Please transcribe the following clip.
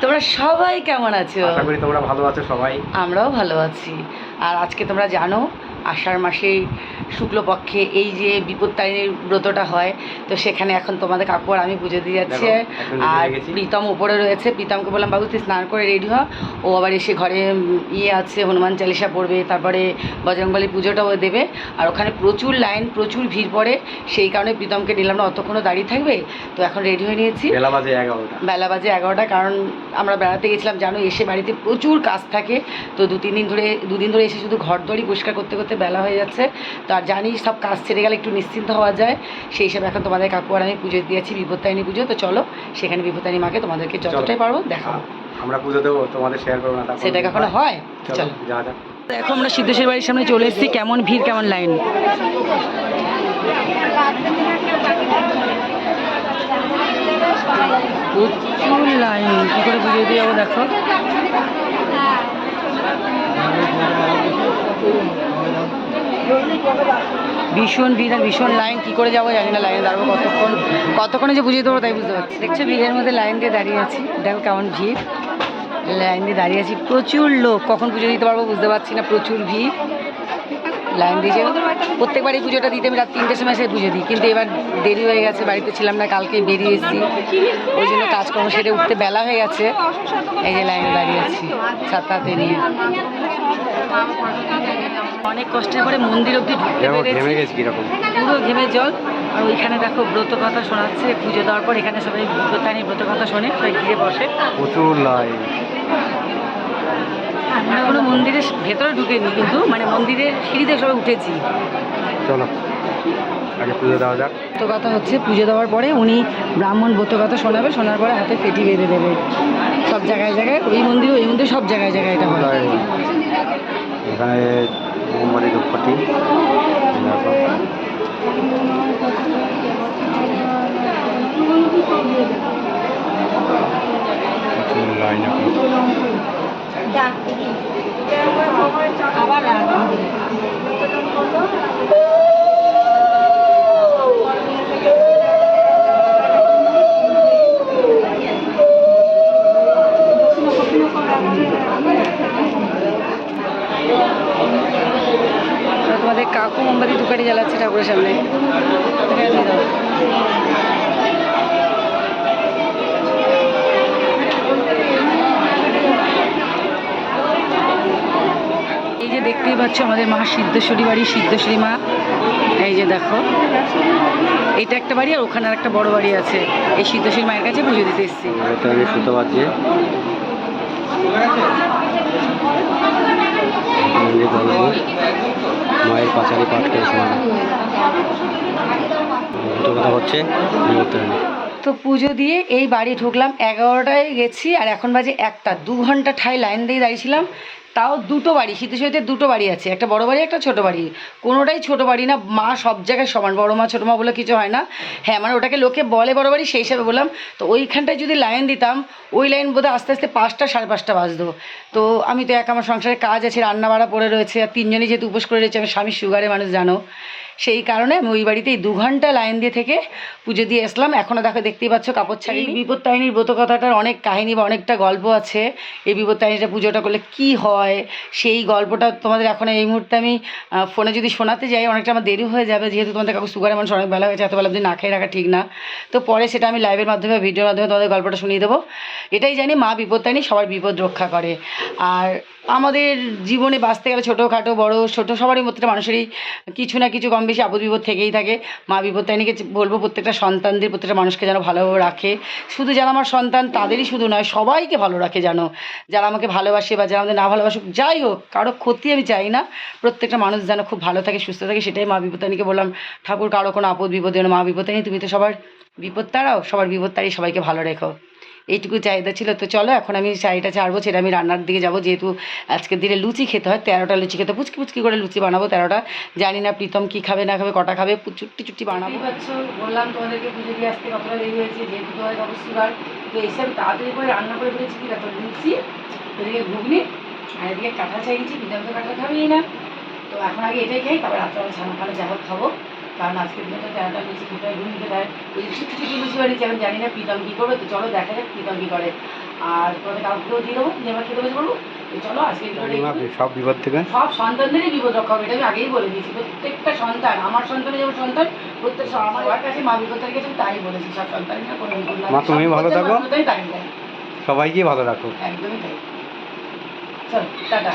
তোমরা সবাই কেমন আছো? আশা করি তোমরা ভালো আছো সবাই। আমরাও ভালো আছি। আর আজকে তোমরা জানো আষাঢ় মাসে শুক্লপক্ষে এই যে বিপত্তারিণীর ব্রতটা হয় তো সেখানে এখন তোমাদের আর আমি পুজো দিয়ে যাচ্ছি। আর প্রীতম উপরে রয়েছে। প্রীতমকে বললাম বাবু তুই স্নান করে রেডি হ। ও আবার এসে ঘরে ইয়ে আছে হনুমান চালিসা পড়বে তারপরে বজরংবলী পুজোটাও দেবে। আর ওখানে প্রচুর লাইন প্রচুর ভিড় পড়ে। সেই কারণে প্রীতমকে নিলাম না অতক্ষণও দাঁড়িয়ে থাকবে। তো এখন রেডি হয়ে নিয়েছি। বেলা বাজে এগারোটা। বেলা বাজে এগারোটা কারণ আমরা বেড়াতে গেছিলাম জানো এসে বাড়িতে প্রচুর কাজ থাকে। তো দু তিন দিন ধরে দুদিন ধরে এসে শুধু ঘর দড়ি পরিষ্কার করতে করতে বেলা হয়ে যাচ্ছে। তো আর জানি সব কাজ ছেড়ে গেলে একটু নিশ্চিন্ত হওয়া যায়। সেই হিসাবে এখন তোমাদের কাকু আর আমি পুজো দিয়েছি বিপত্তারিণী পুজো। তো চলো সেখানে বিপত্তারিণী মাকে তোমাদেরকে যতটাই পারব দেখাবো আমরা পুজো দেবো তোমাদের শেয়ার করব না সেটা কখনো হয়? চলো যা যা দেখো আমরা সিদ্ধেশ্বর বাড়ির সামনে চলে এসেছি। কেমন ভিড় কেমন লাইন? প্রচুর লাইন। কী করে বুঝিয়ে দিয়ে যাব দেখো। ভীষণ ভিড়, ভীষণ লাইন কী করে যাব জানি না লাইনে দাঁড়াবো কতক্ষণ, কতক্ষণে যে বুঝিয়ে দেবো তাই বুঝতে পারছি দেখছ ভিড়ের মধ্যে লাইন দিয়ে দাঁড়িয়ে আছি, দেখো কেমন ভিড়। লাইন দিয়ে দাঁড়িয়ে আছি, প্রচুর লোক, কখন পুজো দিতে পারব বুঝতে পারছি না, প্রচুর ভিড়। লাইন দিয়ে প্রত্যেকবারই পুজোটা দিতে, আমি রাত তিনটের সময় এসে পুজো দিই, কিন্তু এবার দেরি হয়ে গেছে, বাড়িতে ছিলাম না কালকে বেরিয়ে এসেছি। ওই জন্য কাজকর্ম সেরে উঠতে বেলা হয়ে গেছে। এই যে লাইনে দাঁড়িয়ে আছি ছাতাতে নিয়ে। অনেক কষ্টের পরে মন্দির অবধি ঢুকতে পেরেছি পুরো ঘেমে জল। আর ওইখানে দেখো ব্রত কথা শোনাচ্ছে পুজো দেওয়ার পর এখানে সবাই ব্রতানি ব্রত কথা শোনে সবাই ঘিরে বসে। প্রচুর লাইন আমরা কোনো মন্দিরের ভেতরে ঢুকেনি কিন্তু মানে মন্দিরের সিঁড়িতে সবাই উঠেছি। চলো আগে পুজো দেওয়া যাক। ব্রত কথা হচ্ছে পুজো দেওয়ার পরে উনি ব্রাহ্মণ ব্রত কথা শোনাবে শোনার পরে হাতে পেটি বেঁধে দেবে। সব জায়গায় জায়গায় ওই মন্দির ওই মন্দির সব জায়গায় জায়গায় এটা হয়। এখানে মোমবাতি ধূপকাঠি দেখো কাকু মোমবাতি দুকাটি জ্বালাচ্ছে ঠাকুরের সামনে। এই যে দেখতেই পাচ্ছ আমাদের মা সিদ্ধেশ্বরী বাড়ি সিদ্ধেশ্বরী মা। এই যে দেখো এটা একটা বাড়ি আর ওখানে আর একটা বড় বাড়ি আছে। এই সিদ্ধেশ্বরী মায়ের কাছে পুজো দিতে এসেছি। সুতো মায়ের পাঁচালি পাঠ করে শোনানো। কথা হচ্ছে তো পুজো দিয়ে এই বাড়ি ঢুকলাম, এগারোটায় গেছি আর এখন বাজে একটা, দু ঘণ্টা ঠাই লাইন দিয়ে দাঁড়িয়েছিলাম। তাও দুটো বাড়ি সিদ্ধেশ্বরীতে দুটো বাড়ি আছে, একটা বড় বাড়ি, একটা ছোট বাড়ি। কোনোটাই ছোট বাড়ি না, মা সব জায়গায় সমান, বড় মা, ছোটো মা বলে কিছু হয় না। হ্যাঁ মানে ওটাকে লোকে বলে বড় বাড়ি, সেই হিসাবে বললাম। তো ওইখানটায় যদি লাইন দিতাম, ওই লাইন বোধহয় আস্তে আস্তে পাঁচটা, সাড়ে পাঁচটা বাজতো। তো আমি তো এক, আমার সংসারে কাজ আছে রান্না বাড়া পড়ে রয়েছে, আর তিনজনই যেহেতু উপোস করে রয়েছে আমার স্বামী সুগারে মানুষ, জানো। সেই কারণে আমি ওই বাড়িতেই দু ঘণ্টা লাইন দিয়ে থেকে পুজো দিয়ে আসলাম। এখনও দেখো দেখতেই পাচ্ছ কাপড় ছাড়ি বিপত্তারিণীর ব্রত কথাটার অনেক কাহিনী বা অনেকটা গল্প আছে। এই বিপত্তারিণীটা পুজোটা করলে কি হয়? সেই গল্পটা তোমাদের এখন এই মুহূর্তে আমি ফোনে যদি শোনাতে যাই অনেকটা আমার দেরি হয়ে যাবে। যেহেতু তোমাদের কাকু সুগারের মানুষ অনেক বেলা হয়েছে এত বেলা না খেয়ে রাখা ঠিক না। তো পরে সেটা আমি লাইভের মাধ্যমে ভিডিওর মাধ্যমে তোমাদের গল্পটা শুনিয়ে দেবো। এটাই জানি মা বিপত্তারিণী সবার বিপদ রক্ষা করে। আর আমাদের জীবনে বাঁচতে গেলে ছোটোখাটো বড় ছোটো সবারই প্রত্যেকটা মানুষেরই কিছু না কিছু কম বেশি আপদ বিপদ থেকেই থাকে। মা বিপত্তারিণীকে বলব, প্রত্যেকটা সন্তানদের, প্রত্যেকটা মানুষকে যেন ভালোভাবে রাখে। শুধু যারা আমার সন্তান, তাদেরই শুধু নয়, সবাইকে ভালো রাখে যেন। যারা আমাকে ভালোবাসে বা যারা আমাদের না ভালোবাসুক, যাই হোক, কারও ক্ষতি আমি চাই না। প্রত্যেকটা মানুষ যেন খুব ভালো থাকে, সুস্থ থাকে, সেটাই মা বিপত্তারিণীকে বললাম। ঠাকুর, কারও কোনো আপদ বিপদ মা বিপত্তারিণী, তুমি তো সবার বিপদ তারাও সবার বিপদ তারই সবাইকে ভালো রেখো। এইটুকু চাহিদা ছিল। তো চলো, এখন আমি শাড়িটা ছাড়বো, সেটা আমি রান্নার দিকে যাব। যেহেতু আজকের দিনে লুচি খেতে হয়, তেরোটা লুচি খেতে পুচকি পুচকি করে লুচি বানাবো তেরোটা। জানি না প্রীতম কী খাবে, না খাবে, কটা খাবে চুট্টি চুট্টি বানাবো। বললাম তোমাদেরকে পুজো দিয়ে আসতে কতটা দেরি হয়েছে, যেহেতু তোমাদের অবশ্যই তো আমি তাড়াতাড়ি করে রান্না করে ফেলেছি। কি দেখো, লুচি, এদিকে ঘুগনি, আর এদিকে কাঁঠাল চাইছি প্রীতম তো কাঁঠাল খাবেই না। তো এখন আগে এটাই খাই, তারপর রাত্রে ছানা খানা যা খাব। কারণ আজকের দিনে তো তেরোটা লুচি খেতে হয় ঘুম খেতে হয় ওই ছোটো ছোটো লুচি বানিয়েছি এখন জানি না প্রীতম কী করবে তো চলো দেখা যাক প্রীতম কী করে। আর তোমাদের কাউকেও দিয়ে দেবো আবার খেতে বসে বলব চলো আজকে। সব বিপদ থেকে। সব সন্তানদেরই বিপদ রক্ষা হবে এটা আমি আগেই বলে দিয়েছি। প্রত্যেকটা সন্তান আমার সন্তানের যেমন সন্তান প্রত্যেক আমার কাছে মা বিপদ থেকে গেছে তাই বলেছি। সব সন্তানের কোনো বিপদ মা, তুমি ভালো থাকো। বিপদের। সবাইকে ভালো রাখো। একদমই তাই। চল টাটা।